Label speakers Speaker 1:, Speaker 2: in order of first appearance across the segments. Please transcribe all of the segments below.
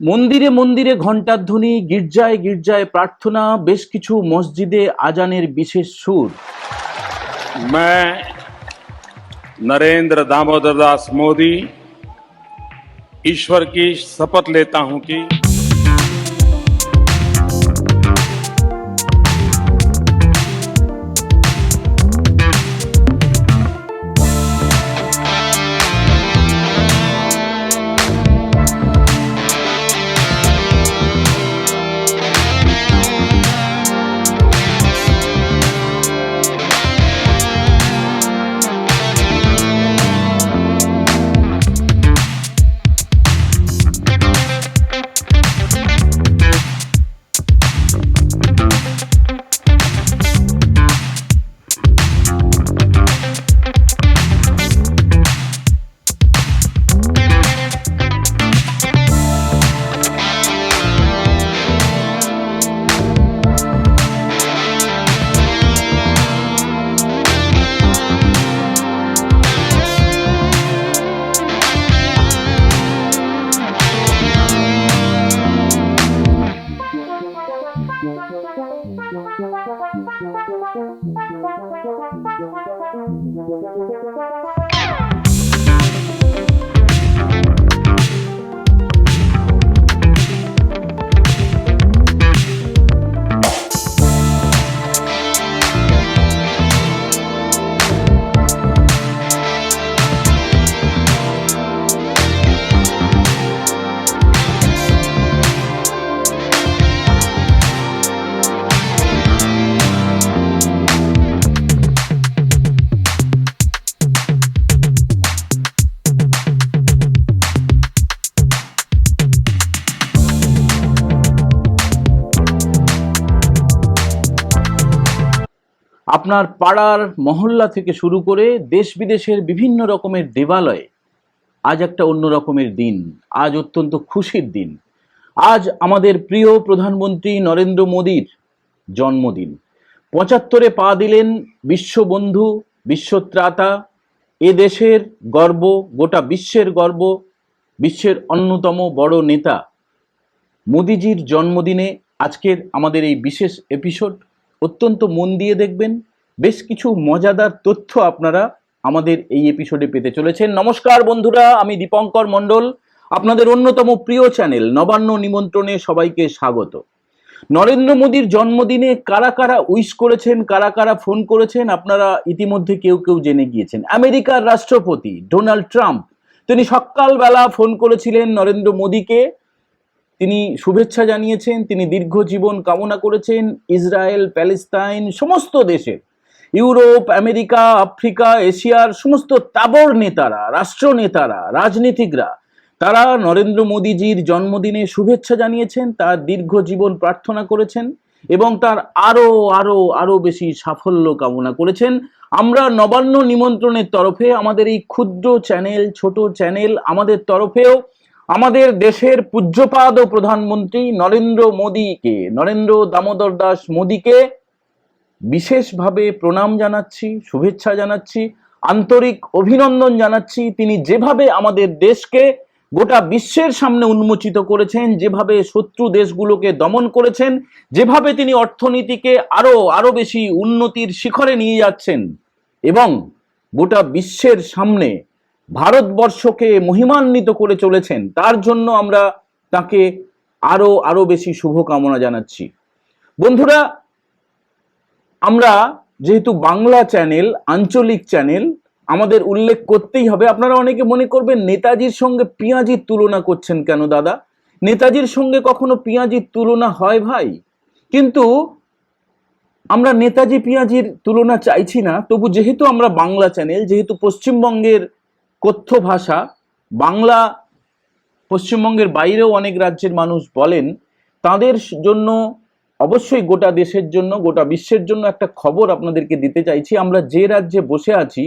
Speaker 1: মন্দিরে মন্দিরে ঘণ্টাধ্বনি গির্জায় গির্জায় প্রার্থনা বেশ কিছু মসজিদে আজানের বিশেষ সুর
Speaker 2: मैं नरेंद्र दामोदर दास मोदी ईश्वर की शपथ लेता हूं कि
Speaker 1: আপনার পাড়ার মহল্লা থেকে শুরু করে দেশ বিদেশের বিভিন্ন রকমের দেবালয়ে আজ একটা অন্য রকমের দিন। আজ অত্যন্ত খুশির দিন। আজ আমাদের প্রিয় প্রধানমন্ত্রী নরেন্দ্র মোদীর জন্মদিন। পঁচাত্তরে পা দিলেন বিশ্ববন্ধু, বিশ্বত্রাতা, এ দেশের গর্ব, গোটা বিশ্বের গর্ব, বিশ্বের অন্যতম বড় নেতা। মোদিজির জন্মদিনে আজকের আমাদের এই বিশেষ এপিসোড অত্যন্ত মন দিয়ে দেখবেন। বেশ কিছু মজাদার তথ্য আপনারা আমাদের এই এপিসোডে পেতে চলেছেন। নমস্কার বন্ধুরা, আমি দীপঙ্কর মণ্ডল, আপনাদের অন্যতম প্রিয় চ্যানেল নবান্ন নিমন্ত্রণে সবাইকে স্বাগত। নরেন্দ্র মোদীর জন্মদিনে কারা কারা উইশ করেছেন, কারা কারা ফোন করেছেন, আপনারা ইতিমধ্যে কেউ কেউ জেনে গিয়েছেন। আমেরিকার রাষ্ট্রপতি ডোনাল্ড ট্রাম্প, তিনি সকালবেলা ফোন করেছিলেন নরেন্দ্র মোদীকে। তিনি শুভেচ্ছা জানিয়েছেন, তিনি দীর্ঘ জীবন কামনা করেছেন, ইসরায়েল, প্যালেস্তাইন, সমস্ত দেশের। ইউরোপ, আমেরিকা, আফ্রিকা, এশিয়ার সমস্ত তাবর নেতারা, রাষ্ট্র নেতারা, রাজনীতিকরা, তারা নরেন্দ্র মোদীজির জন্মদিনে শুভেচ্ছা জানিয়েছেন, তার দীর্ঘ জীবন প্রার্থনা করেছেন এবং তার আরও আরও আরও বেশি সাফল্য কামনা করেছেন। আমরা নবান্ন নিমন্ত্রণের তরফে আমাদের এই ক্ষুদ্র চ্যানেল, ছোট চ্যানেল আমাদের তরফেও আমাদের দেশের পূজ্যপাদ প্রধানমন্ত্রী নরেন্দ্র মোদীকে, নরেন্দ্র দামোদর দাস মোদীকে বিশেষভাবে প্রণাম জানাচ্ছি, শুভেচ্ছা জানাচ্ছি, আন্তরিক অভিনন্দন জানাচ্ছি। তিনি যেভাবে আমাদের দেশকে গোটা বিশ্বের সামনে উন্মোচিত করেছেন, যেভাবে শত্রু দেশগুলোকে দমন করেছেন, যেভাবে তিনি অর্থনীতিকে আরও আরও বেশি উন্নতির শিখরে নিয়ে যাচ্ছেন এবং গোটা বিশ্বের সামনে ভারতবর্ষকে মহিমান্বিত করে চলেছেন, তার জন্য আমরা তাকে আরও আরও বেশি শুভকামনা জানাচ্ছি। বন্ধুরা আমরা যেহেতু বাংলা চ্যানেল, আঞ্চলিক চ্যানেল, আমাদের উল্লেখ করতেই হবে। আপনারা অনেকে মনে করবেন নেতাজির সঙ্গে পিঁয়াজির তুলনা করছেন কেন দাদা? নেতাজির সঙ্গে কখনো পিঁয়াজির তুলনা হয় ভাই? কিন্তু আমরা নেতাজি পিঁয়াজির তুলনা চাইছি না। তবু যেহেতু আমরা বাংলা চ্যানেল, যেহেতু পশ্চিমবঙ্গের কথ্য ভাষা, বাংলা পশ্চিমবঙ্গের বাইরেও অনেক রাজ্যের মানুষ বলেন, তাদের জন্য অবশ্যই গোটা দেশের জন্য, গোটা বিশ্বের জন্য একটা খবর আপনাদেরকে দিতে চাইছি। আমরা যে রাজ্যে বসে আছি,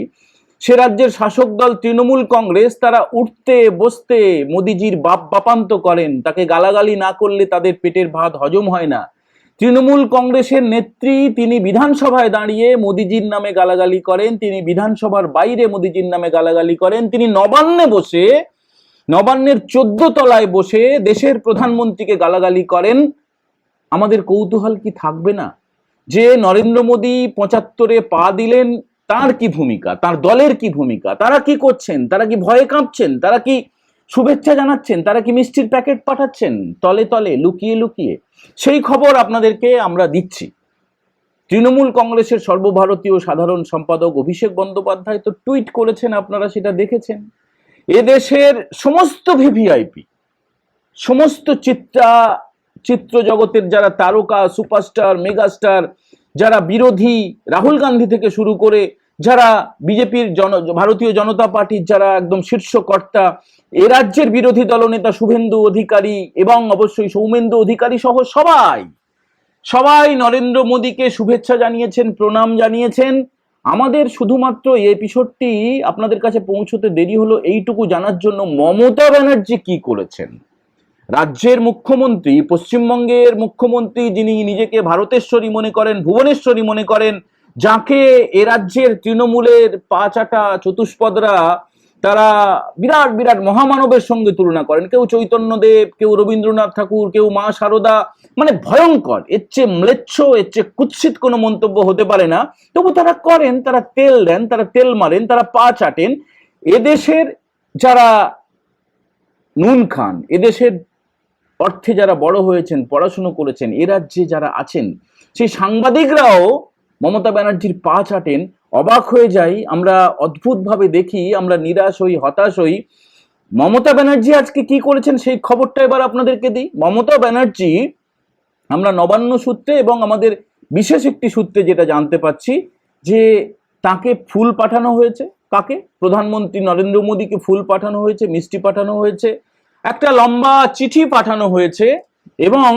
Speaker 1: সে রাজ্যের শাসক দল তৃণমূল কংগ্রেস, তারা উঠতে, বসতে মোদিজির বাপ বাপান্ত করেন। তাকে গালাগালি না করলে তাদের পেটের ভাত হজম হয় না। তৃণমূল কংগ্রেসের নেত্রী, তিনি বিধানসভায় দাঁড়িয়ে মোদিজির নামে গালাগালি করেন। তিনি বিধানসভার বাইরে মোদিজির নামে গালাগালি করেন। তিনি নবান্নে বসে, নবান্নের চোদ্দ তলায় বসে দেশের প্রধানমন্ত্রীকে গালাগালি করেন। আমাদের কৌতূহল কি থাকবে না? যে নরেন্দ্র মোদী পঁচাত্তরে পা দিলেন, তার কি ভূমিকা? তার দলের কি ভূমিকা? তারা কি করছেন? তারা কি ভয়ে কাঁপছেন? তারা কি শুভেচ্ছা জানাচ্ছেন? তারা কি মিষ্টির প্যাকেট পাঠাচ্ছেন? তলে তলে, লুকিয়ে লুকিয়ে। সেই খবর আপনাদেরকে আমরা দিচ্ছি। তৃণমূল কংগ্রেসের সর্বভারতীয় সাধারণ সম্পাদক অভিষেক বন্দ্যোপাধ্যায় তো টুইট করেছেন, আপনারা সেটা দেখেছেন। এদেশের সমস্ত ভিভিআইপি, সমস্ত চিত্রা চিত্র জগতের যারা তারকা, সুপারস্টার, মেগাস্টার, যারা বিরোধী, রাহুল গান্ধী থেকে শুরু করে যারা বিজেপির জন, ভারতীয় জনতা পার্টির যারা একদম শীর্ষ কর্তা এ রাজ্যের বিরোধী দলনেতা শুভেন্দু অধিকারী এবং অবশ্যই সৌমেন্দু অধিকারী সহ সবাই সবাই নরেন্দ্র মোদীকে শুভেচ্ছা জানিয়েছেন, প্রণাম জানিয়েছেন। আমাদের শুধুমাত্র এই এপিসোডটি আপনাদের কাছে পৌঁছতে দেরি হলো, এইটুকু জানার জন্য মমতা ব্যানার্জি কি করেছেন? রাজ্যের মুখ্যমন্ত্রী, পশ্চিমবঙ্গের মুখ্যমন্ত্রী যিনি নিজেকে ভারতেশ্বরী মনে করেন, ভুবনেশ্বরী মনে করেন, যাকে এ রাজ্যের তৃণমূলের পাঁচাটা চতুষ্পদরা, তারা বিরাট বিরাট মহামানবের সঙ্গে তুলনা করেন। কেউ চৈতন্যদেব, কেউ রবীন্দ্রনাথ ঠাকুর, কেউ মা শারদা মানে ভয়ঙ্কর। এর চেয়ে ম্লেচ্ছ, এর চেয়ে কুৎসিত কোনো মন্তব্য হতে পারে না। তবু তারা করেন, তারা তেল দেন, তারা তেল মারেন, তারা পা চাটেন। এদেশের যারা নুন খান, এদেশের অর্থে যারা বড় হয়েছেন, পড়াশুনো করেছেন, এ রাজ্যে যারা আছেন, সেই সাংবাদিকরাও মমতা ব্যানার্জির পা চাটেন, অবাক হয়ে যাই, আমরা অদ্ভুতভাবে দেখি, আমরা নিরাশ হই, হতাশ হই। মমতা ব্যানার্জি আজকে কি করেছেন সেই খবরটা এবার আপনাদেরকে দিই। মমতা ব্যানার্জি, আমরা নবান্ন সূত্রে এবং আমাদের বিশেষ একটি সূত্রে যেটা জানতে পাচ্ছি, যে তাকে ফুল পাঠানো হয়েছে। কাকে? প্রধানমন্ত্রী নরেন্দ্র মোদীকে ফুল পাঠানো হয়েছে, মিষ্টি পাঠানো হয়েছে। একটা লম্বা চিঠি পাঠানো হয়েছে এবং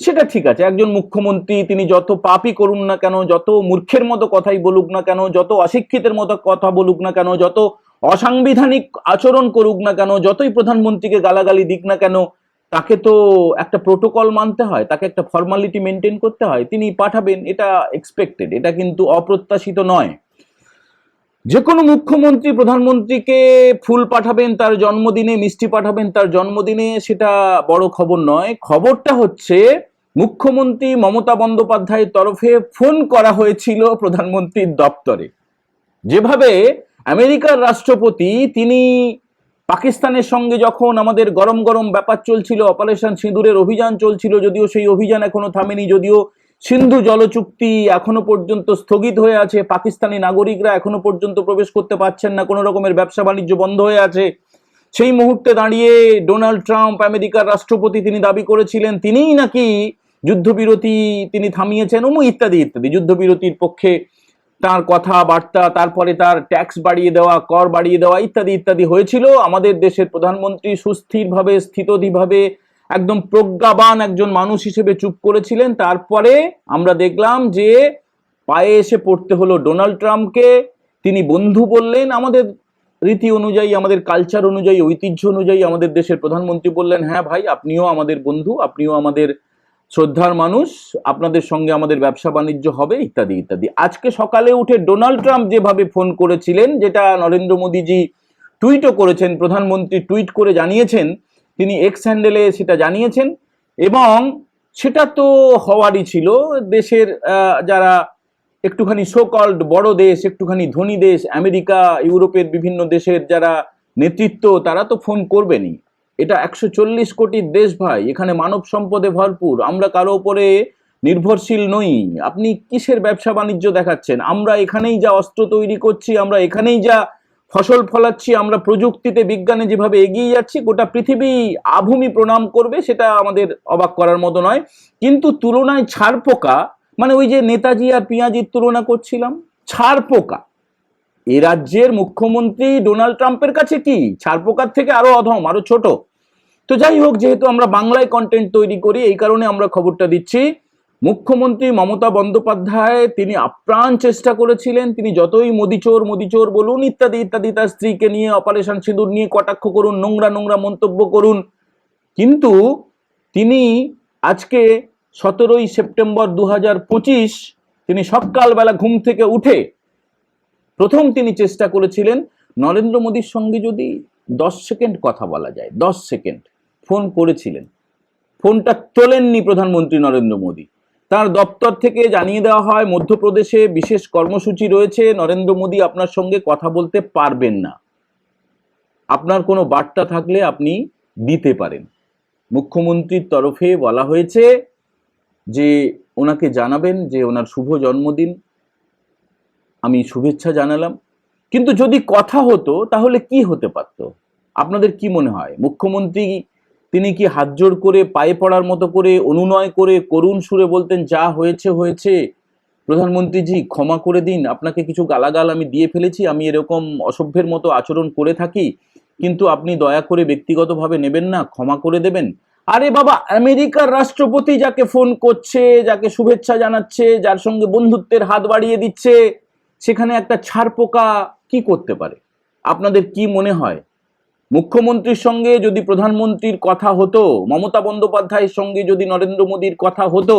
Speaker 1: সেটা ঠিক আছে, একজন মুখ্যমন্ত্রী, তিনি যত পাপই করুন না কেন, যত মূর্খের মতো কথাই বলুক না কেন, যত অশিক্ষিতের মতো কথা বলুক না কেন, যত অসাংবিধানিক আচরণ করুক না কেন, যতই প্রধানমন্ত্রীকে গালাগালি দিক না কেন, তাকে তো একটা প্রোটোকল মানতে হয়, তাকে একটা ফর্মালিটি মেনটেন করতে হয়, তিনি পাঠাবেন, এটা এক্সপেক্টেড এটা কিন্তু অপ্রত্যাশিত নয়। যে কোনো মুখ্যমন্ত্রী, প্রধানমন্ত্রীকে ফুল পাঠাবেন, তার জন্মদিনে, মিষ্টি পাঠাবেন, তার জন্মদিনে সেটা বড় খবর নয়। খবরটা হচ্ছে, মুখ্যমন্ত্রী মমতা বন্দ্যোপাধ্যায়ের তরফে ফোন করা হয়েছিল প্রধানমন্ত্রীর দপ্তরে। যেভাবে আমেরিকার রাষ্ট্রপতি, তিনি পাকিস্তানের সঙ্গে যখন আমাদের গরম গরম ব্যাপার চলছিল, অপারেশন সিঁদুরের অভিযান চলছিল, যদিও সেই অভিযান এখনও থামেনি, যদিও সিন্ধু জল চুক্তি এখনও পর্যন্ত স্থগিত হয়ে আছে। পাকিস্তানি নাগরিকরা এখনও পর্যন্ত প্রবেশ করতে পারছেন না। কোনো রকমের ব্যবসা বাণিজ্য বন্ধ হয়ে আছে। সেই মুহূর্তে দাঁড়িয়ে ডোনাল্ড ট্রাম্প, আমেরিকার রাষ্ট্রপতি তিনি দাবি করেছিলেন, তিনিই নাকি যুদ্ধবিরতি তিনি থামিয়েছেন ওমু ইত্যাদি ইত্যাদি। যুদ্ধবিরতির পক্ষে তার কথাবার্তা তারপরে তার ট্যাক্স বাড়িয়ে দেওয়া, কর বাড়িয়ে দেওয়া ইত্যাদি ইত্যাদি হয়েছিল। আমাদের দেশের প্রধানমন্ত্রী সুস্থিরভাবে, স্থিতধিভাবে একদম প্রজ্ঞাবান একজন মানুষ হিসেবে চুপ করেছিলেন। তারপরে আমরা দেখলাম যে পায়ে এসে পড়তে হলো ডোনাল্ড ট্রাম্পকে। তিনি বন্ধু বললেন আমাদের রীতি অনুযায়ী, আমাদের কালচার অনুযায়ী, ঐতিহ্য অনুযায়ী আমাদের দেশের প্রধানমন্ত্রী বললেন হ্যাঁ ভাই, আপনিও আমাদের বন্ধু, আপনিও আমাদের শ্রদ্ধার মানুষ, আপনাদের সঙ্গে আমাদের ব্যবসা বাণিজ্য হবে, ইত্যাদি ইত্যাদি। আজকে সকালে উঠে ডোনাল্ড ট্রাম্প যেভাবে ফোন করেছিলেন, যেটা নরেন্দ্র মোদীজি টুইটও করেছেন, প্রধানমন্ত্রী টুইট করে জানিয়েছেন তিনি এক্স হ্যান্ডেলে সেটা জানিয়েছেন এবং সেটা তো হওয়ারই ছিল। দেশের যারা একটুখানি সোকল্ড বড় দেশ, একটুখানি ধনী দেশ, আমেরিকা, ইউরোপের বিভিন্ন দেশের যারা নেতৃত্ব, তারা তো ফোন করবেনই। এটা একশো চল্লিশ কোটির দেশ ভাই, এখানে মানব সম্পদে ভরপুর। আমরা কারও ওপরে নির্ভরশীল নই। আপনি কিসের ব্যবসা বাণিজ্য দেখাচ্ছেন? আমরা এখানেই যা অস্ত্র তৈরি করছি, আমরা এখানেই যা ফসল ফলাচ্ছি, আমরা প্রযুক্তিতে, বিজ্ঞানে যেভাবে এগিয়ে যাচ্ছি, গোটা পৃথিবী আভূমি প্রণাম করবে, সেটা আমাদের অবাক করার মতো নয়। কিন্তু তুলনায় ছাড় পোকা মানে ওই যে নেতাজি আর পিঁয়াজির তুলনা করছিলাম ছাড় পোকা এ রাজ্যের মুখ্যমন্ত্রী ডোনাল্ড ট্রাম্পের কাছে কি? ছাড় পোকার থেকে আরও অধম, আরও ছোট। তো যাই হোক, যেহেতু আমরা বাংলায় কন্টেন্ট তৈরি করি, এই কারণে আমরা খবরটা দিচ্ছি। মুখ্যমন্ত্রী মমতা বন্দ্যোপাধ্যায়, তিনি আপ্রাণ চেষ্টা করেছিলেন, তিনি যতই মোদিচোর মোদিচোর বলুন, ইত্যাদি ইত্যাদি, তার স্ত্রীকে নিয়ে অপারেশন সিঁদুর নিয়ে কটাক্ষ করুন, নোংরা নোংরা মন্তব্য করুন। কিন্তু তিনি আজকে সতেরোই সেপ্টেম্বর দু তিনি সকালবেলা ঘুম থেকে উঠে প্রথম তিনি চেষ্টা করেছিলেন, নরেন্দ্র মোদীর সঙ্গে যদি দশ সেকেন্ড কথা বলা যায়, দশ সেকেন্ড, ফোন করেছিলেন। ফোনটা তোলেননি প্রধানমন্ত্রী নরেন্দ্র মোদী। তার দপ্তর থেকে জানিয়ে দেওয়া হয়, মধ্যপ্রদেশে বিশেষ কর্মসূচি রয়েছে। নরেন্দ্র মোদী আপনার সঙ্গে কথা বলতে পারবেন না। আপনার কোনো বার্তা থাকলে আপনি দিতে পারেন। মুখ্যমন্ত্রীর তরফে বলা হয়েছে যে, ওনাকে জানাবেন যে, ওনার শুভ জন্মদিন। আমি শুভেচ্ছা জানালাম। কিন্তু যদি কথা হতো, তাহলে কি হতে পারত? আপনাদের কি মনে হয়? মুখ্যমন্ত্রী তিনি কি হাত জোড় করে পায়ে পড়ার মতো করে অনুনয় করে করুণ সুরে বলতেন, যা হয়েছে হয়েছে। প্রধানমন্ত্রীজি, ক্ষমা করে দিন। আপনাকে কিছু গালাগাল আমি দিয়ে ফেলেছি। আমি এরকম অসভ্যের মতো আচরণ করে থাকি। কিন্তু আপনি দয়া করে ব্যক্তিগতভাবে নেবেন না, ক্ষমা করে দেবেন। আরে বাবা, আমেরিকার রাষ্ট্রপতি যাকে ফোন করছে, যাকে শুভেচ্ছা জানাচ্ছে, যার সঙ্গে বন্ধুত্বের হাত বাড়িয়ে দিচ্ছে, সেখানে একটা ছাড়পোকা কি করতে পারে? আপনাদের কি মনে হয়? মুখ্যমন্ত্রীর সঙ্গে যদি প্রধানমন্ত্রীর কথা হতো, মমতা বন্দ্যোপাধ্যায়ের সঙ্গে যদি নরেন্দ্র মোদীর কথা হতো,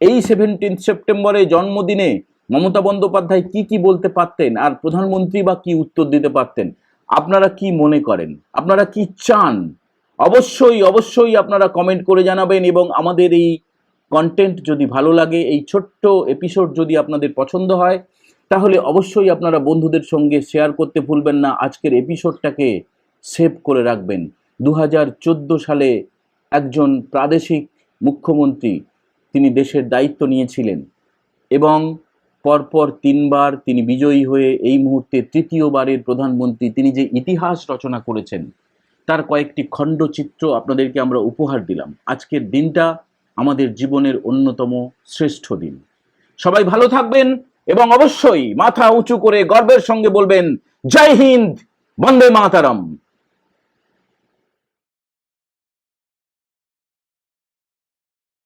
Speaker 1: এই সেভেন্টিন সেপ্টেম্বরে জন্মদিনে মমতা বন্দ্যোপাধ্যায় কি কি বলতে পারতেন আর প্রধানমন্ত্রী বা কি উত্তর দিতে পারতেন, আপনারা কি মনে করেন? আপনারা কি চান? অবশ্যই অবশ্যই আপনারা কমেন্ট করে জানাবেন এবং আমাদের এই কন্টেন্ট যদি ভালো লাগে, এই ছোট্ট এপিসোড যদি আপনাদের পছন্দ হয়, তাহলে অবশ্যই আপনারা বন্ধুদের সঙ্গে শেয়ার করতে ভুলবেন না। আজকের এপিসোডটাকে সেভ করে রাখবেন। দু হাজার চোদ্দ সালে একজন প্রাদেশিক মুখ্যমন্ত্রী তিনি দেশের দায়িত্ব নিয়েছিলেন এবং পরপর তিনবার তিনি বিজয়ী হয়ে এই মুহূর্তে তৃতীয়বারের প্রধানমন্ত্রী তিনি যে ইতিহাস রচনা করেছেন, তার কয়েকটি খণ্ডচিত্র আপনাদেরকে আমরা উপহার দিলাম। আজকের দিনটা আমাদের জীবনের অন্যতম শ্রেষ্ঠ দিন। সবাই ভালো থাকবেন এবং অবশ্যই মাথা উঁচু করে গর্বের সঙ্গে বলবেন, জয় হিন্দ, বন্দে মাতারম।